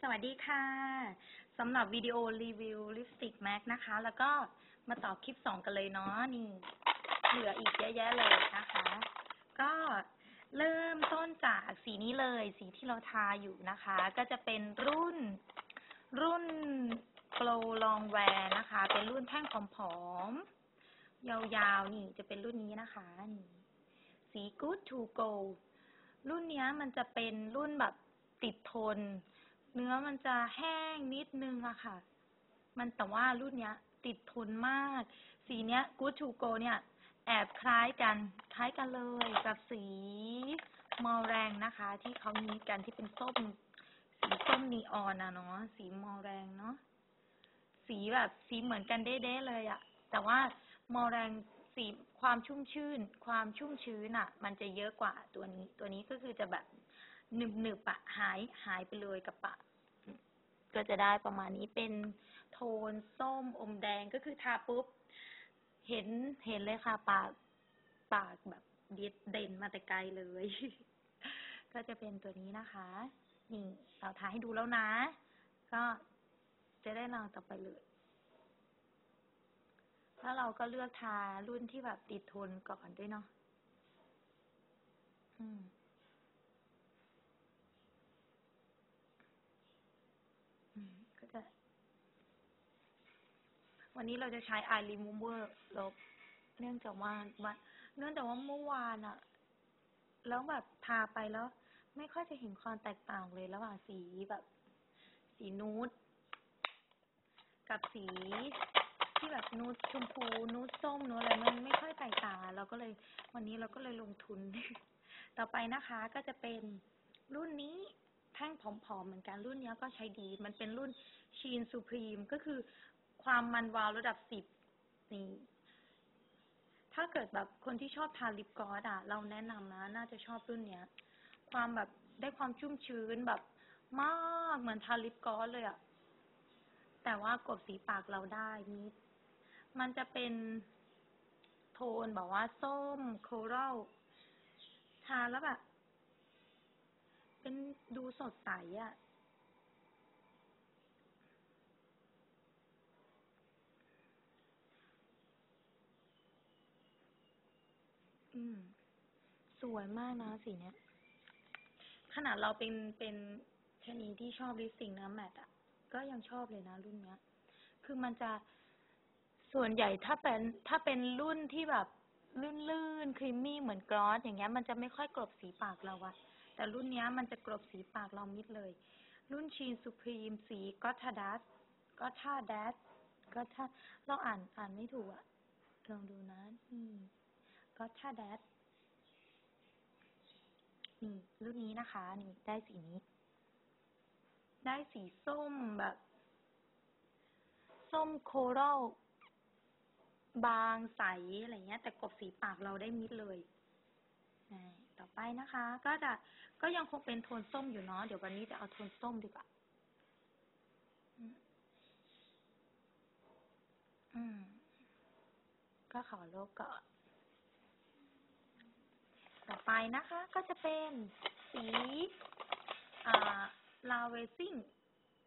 สวัสดีค่ะสำหรับวิดีโอรีวิวลิปสติกแม็กนะคะ แล้วก็มาต่อคลิปสองกันเลยเนาะนี่ เหลืออีกเยอะแยะเลยนะคะ ก็เริ่มต้นจากสีนี้เลย สีที่เราทาอยู่นะคะ ก็จะเป็นรุ่น รุ่น Glow Long Wear นะคะ เป็นรุ่นแท่งผอมๆยาวๆนี่จะเป็นรุ่นนี้นะคะนี่สี Good to Go รุ่นนี้มันจะเป็นรุ่นแบบติดทน เนื้อมันจะแห้งนิดนึงอะค่ะ มันแต่ว่ารุ่นเนี้ย ติดทนมาก สีเนี้ย Good to Go เนี่ย แอบคล้ายกัน คล้ายกันเลยกับสีมอแรงนะคะ ที่เขามีกันที่เป็นส้ม สีส้มนีออนอะเนาะสีมอแรงเนาะสีแบบสีเหมือนกันเด้ๆเลยอะแต่ว่ามอแรงสีความชุ่มชื่น ความชุ่มชื้นอะมันจะเยอะกว่าตัวนี้ ตัวนี้ก็คือจะแบบหนึบหนึบๆอะหายหายไปเลยกับปะ ก็จะได้ประมาณนี้เป็นโทนส้มอมแดงก็คือทาปุ๊บ เห็นเห็นเลยค่ะ ปากปากแบบเด็ดเด่นมาแต่ไกลเลย ก็จะเป็นตัวนี้นะคะ นี่เราทาให้ดูแล้วนะ ก็จะได้ลองต่อไปเลยแล้วเราก็เลือกทารุ่นที่แบบติดทนก่อนด้วยเนาะอืม อืม ก็ จะ วันนี้เราจะใช้ eye remover ลบ เนื่องจากว่าว่าเนื่องจากว่าเมื่อวานอะแล้วแบบทาไปแล้ว ไม่ค่อยจะเห็นความแตกต่างเลยระหว่างสีแบบ สีนูดกับสีที่แบบนูดชมพูนูดส้มนูดอะไรมันไม่ค่อยแตกต่างอะเราก็เลย วันนี้เราก็เลยลงทุน ต่อไปนะคะก็จะเป็นรุ่นนี้แท่งผอมๆเหมือนกันรุ่นนี้ก็ใช้ดี มันเป็นรุ่น ชีนซูพรีมก็คือความมันวาวระดับสิบนี่ถ้าเกิดแบบคนที่ชอบทาลิปกลอสอะ เราแนะนำนะ น่าจะชอบรุ่นเนี้ย ความแบบได้ความชุ่มชื้นแบบมากเหมือนทาลิปกลอสเลยอะ แต่ว่ากบสีปากเราได้นิดมันจะเป็นโทนแบบว่าส้มโครัลทาแล้วแบบเป็นดูสดใสอะ อืม สวยมากนะสีเนี้ย ขนาดเราเป็นเป็นชนีที่ชอบลิสติกน้ำแมทอะก็ยังชอบเลยนะรุ่นเนี้ย คือมันจะส่วนใหญ่ถ้าเป็นถ้าเป็นรุ่นที่แบบลื่นๆครีมมี่เหมือนกลอสอย่างเงี้ย มันจะไม่ค่อยกลบสีปากเราอะแต่รุ่นเนี้ยมันจะกลบสีปากเรามิดเลย รุ่นชีนสุพรีมสีก็ทาดัสก็ท่าดัสก็ท่าเราอ่านอ่านไม่ถูกอะลองดูนะนี่ ก็ท่าดัสนี่รุ่นนี้นะคะ นี่ได้สีนี้ ได้สีส้มแบบ ส้มโครัลบางใส อะไรเงี้ย แต่กบสีปากเราได้มิดเลย ต่อไปนะคะ ก็จะก็ยังคงเป็นโทนส้มอยู่เนาะเดี๋ยววันนี้จะเอาโทนส้มดีกว่าอืมอืมก็ขอลบก่อน ต่อไปนะคะก็จะเป็นสีลาเวซิ่ง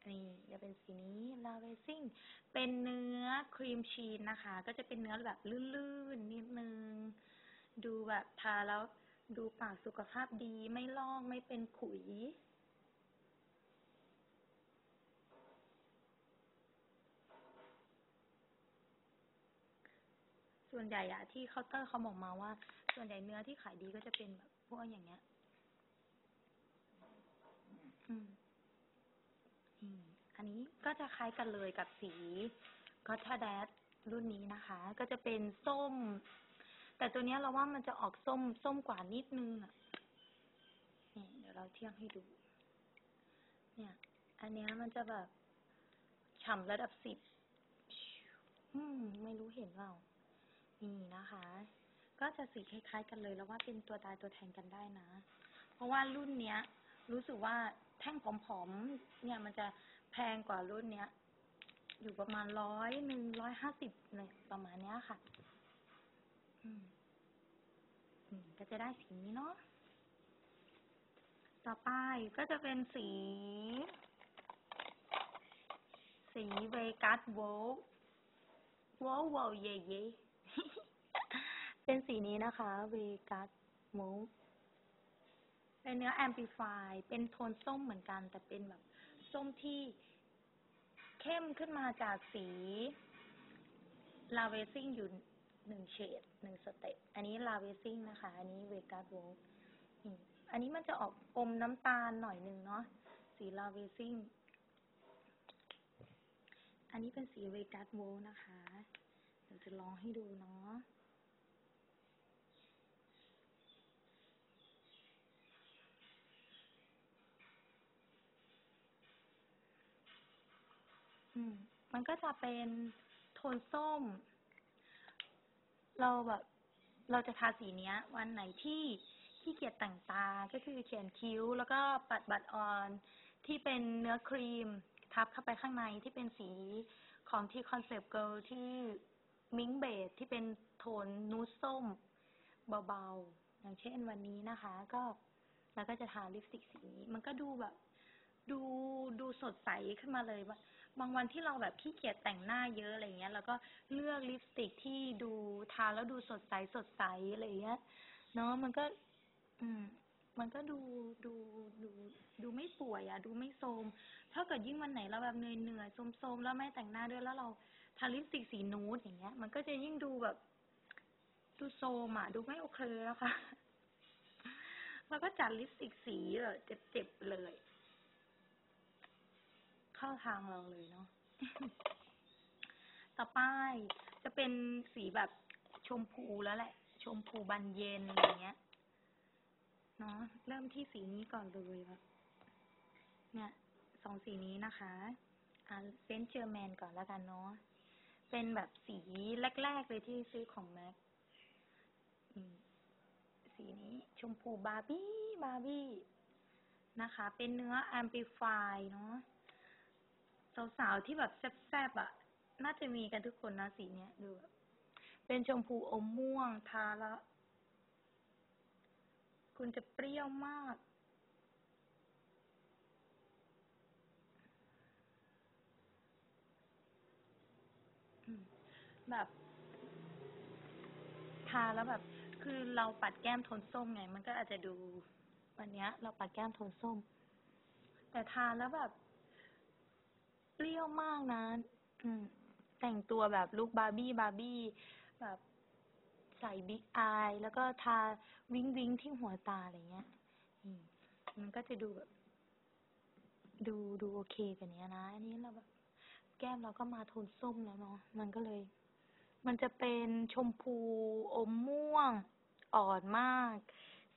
นี่จะเป็นสีนี้ลาเวซิ่งเป็นเนื้อครีมชีสนะคะ ก็จะเป็นเนื้อแบบลื่นๆนิดนึง ดูแบบทาแล้วดูปากสุขภาพดีไม่ลอกไม่เป็นขุย ส่วนใหญ่อะที่เคาน์เตอร์เขาบอกมาว่า ส่วนใหญ่เนื้อที่ขายดีก็จะเป็นแบบพวกอย่างเงี้ย อืม อืม อันนี้ก็จะคล้ายกันเลยกับสีก็ทาแดดรุ่นนี้นะคะ ก็จะเป็นส้ม แต่ตัวเนี้ยเราว่ามันจะออกส้มส้มกว่านิดนึงอะนี่เดี๋ยวเราเทียบให้ดู เนี่ย อันเนี้ยมันจะแบบฉ่ำระดับสิบอืม ไม่รู้เห็นเปล่านี่นะคะ ก็จะสีคล้ายๆกันเลย แล้วว่าเป็นตัวตายตัวแทนกันได้นะ เพราะว่ารุ่นเนี้ย รู้สึกว่าแท่งผอมๆเนี่ยมันจะแพงกว่ารุ่นเนี้ย อยู่ประมาณร้อยหนึ่งร้อยห้าสิบเนี่ยประมาณเนี้ยค่ะ อืมอืมก็จะได้สีนี้เนาะต่อไปก็จะเป็นสี สีเวกัสโวลโวลโวลเย่เย่ เป็นสีนี้นะคะเวกัสโวลเป็นเนื้อแอมพลิฟายเป็นโทนส้มเหมือนกัน แต่เป็นแบบส้มที่เข้มขึ้นมาจากสี ลาเวซิ่งอยู่หนึ่งเฉดหนึ่งสเต็ปอันนี้ลาเวซิ่งนะคะ อันนี้เวกัสโวลอันนี้มันจะออกอมน้ำตาลหน่อยหนึ่งเนาะสีลาเวซิ่งอันนี้เป็นสีเวกัสโวลนะคะ เดี๋ยวจะลองให้ดูเนาะ อืม มันก็จะเป็นโทนส้ม เราแบบ เราจะทาสีเนี้ย วันไหนที่ขี้เกียจแต่งตา ก็คือเขียนคิ้ว แล้วก็ปัดบัตรออนที่เป็นเนื้อครีม ทับเข้าไปข้างในที่เป็นสีของที่คอนเซปต์เกิลที่มิงเบดที่เป็นโทนนูดส้ม เบาๆ อย่างเช่นวันนี้นะคะ ก็เราก็จะทาลิปสติกสีนี้ มันก็ดูแบบ ดูดูสดใสขึ้นมาเลยว่า บางวันที่เราแบบขี้เกียจแต่งหน้าเยอะอะไรเงี้ย แล้วก็เลือกลิปสติกที่ดูทาแล้วดูสดใสสดใสอะไรเงี้ยเนาะมันก็ อืม มันก็ดูดูดู ดูไม่ป่วยอะดูไม่โทมถ้าเกิดยิ่งวันไหนเราแบบเหนื่อยเหนื่อยโทมๆแล้วไม่แต่งหน้าด้วยแล้วเราทาลิปสติกสีนูดอย่างเงี้ย มันก็จะยิ่งดูแบบ ดูโทมอะดูไม่โอเคแล้วค่ะแล้วก็จัดลิปสติกสีแบบเจ็บๆเลย เข้าทางเราเลยเนาะ ต่อไปจะเป็นสีแบบชมพูแล้วแหละ ชมพูบานเย็นอะไรเงี้ย เนาะเริ่มที่สีนี้ก่อนเลยแบบเนี่ยสองสีนี้นะคะอ่าเซนเจอร์แมนก่อนแล้วกันเนาะ เป็นแบบสีแรกๆเลยที่ซื้อของแม็กสีนี้ ชมพูบาร์บี้บาร์บี้นะคะ เป็นเนื้อแอมพลิฟายเนาะ สาวๆที่แบบแซ่บๆอะ น่าจะมีกันทุกคนนะสีเนี้ยดูแบบเป็นชมพูอมม่วงทาแล้ว คุณจะเปรี้ยวมาก แบบ ทาแล้วแบบ คือเราปัดแก้มโทนส้มไง มันก็อาจจะดู วันเนี้ยเราปัดแก้มโทนส้ม แต่ทาแล้วแบบ เปรี้ยวมากนะ อืม แต่งตัวแบบลุคบาร์บี้บาร์บี้แบบใส่บิ๊กอายแล้วก็ทาวิงวิงที่หัวตาอะไรเงี้ย อืม มันก็จะดูแบบ ดูดูโอเคกว่านี้นะ อันนี้เราแบบแก้มเราก็มาโทนส้มแล้วเนาะ มันก็เลย มันจะเป็นชมพูอมม่วง อ่อนมาก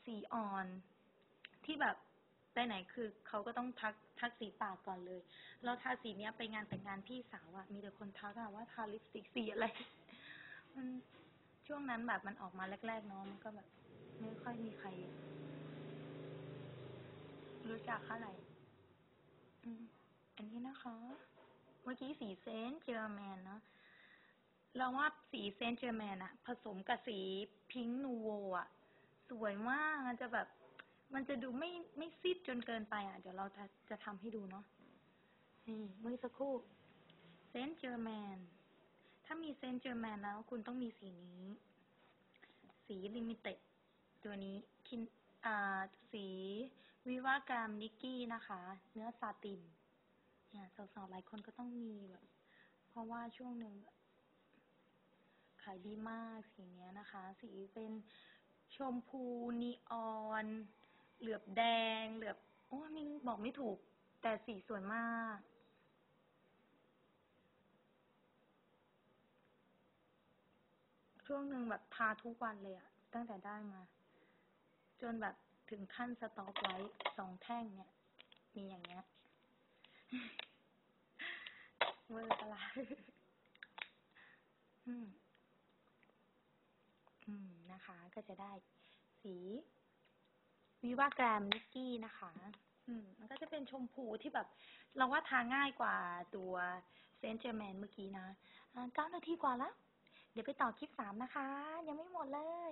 สีอ่อนที่แบบ ไปไหนคือเขาก็ต้องทักทักสีปากก่อนเลยเราทาสีเนี้ยไปงานแต่งงานพี่สาวอะมีแต่คนทักอะว่าทาลิปสติกสีอะไรมันช่วงนั้นแบบมันออกมาแรกๆเนาะมันก็แบบ ไม่ค่อยมีใคร รู้จักเท่าไหร่อันนี้นะคะ เมื่อกี้สีเซนเจอร์แมนเนาะเราว่าสีเซนเจอร์แมนอะผสมกับสีพิงค์นูโวอะสวยมากมันจะแบบ มันจะดูไม่ไม่ซีดจนเกินไปอะ เดี๋ยวเราจะจะทำให้ดูเนาะ นี่เมื่อสักครู่เซนต์เจอร์แมน ถ้ามีเซนต์เจอร์แมนแล้วคุณต้องมีสีนี้ สีลิมิเต็ดตัวนี้คินอ่า สีวิวากรามนิกกี้นะคะ เนื้อซาติน เนี่ยสาวๆหลายคนก็ต้องมีแบบ เพราะว่าช่วงหนึ่งแบบขายดีมากสีเนี้ยนะคะ สีเป็นชมพูนีออน เหลือบแดง เหลือบ โอ้มินบอกไม่ถูก แต่สีสวยมาก ช่วงหนึ่งแบบทาทุกวันเลยอะตั้งแต่ได้มา จนแบบถึงขั้นสต็อกไว้สองแท่งเนี่ย มีอย่างเงี้ยเวอร์ปะล่ะอืม อืม นะคะ ก็จะได้สี วิวาแกรมนิกกี้นะคะ อืม มันก็จะเป็นชมพูที่แบบ เราว่าทาง่ายกว่าตัวเซนเจอร์แมนเมื่อกี้นะเก้านาทีกว่าแล้วเดี๋ยวไปต่อคลิปสามนะคะ ยังไม่หมดเลย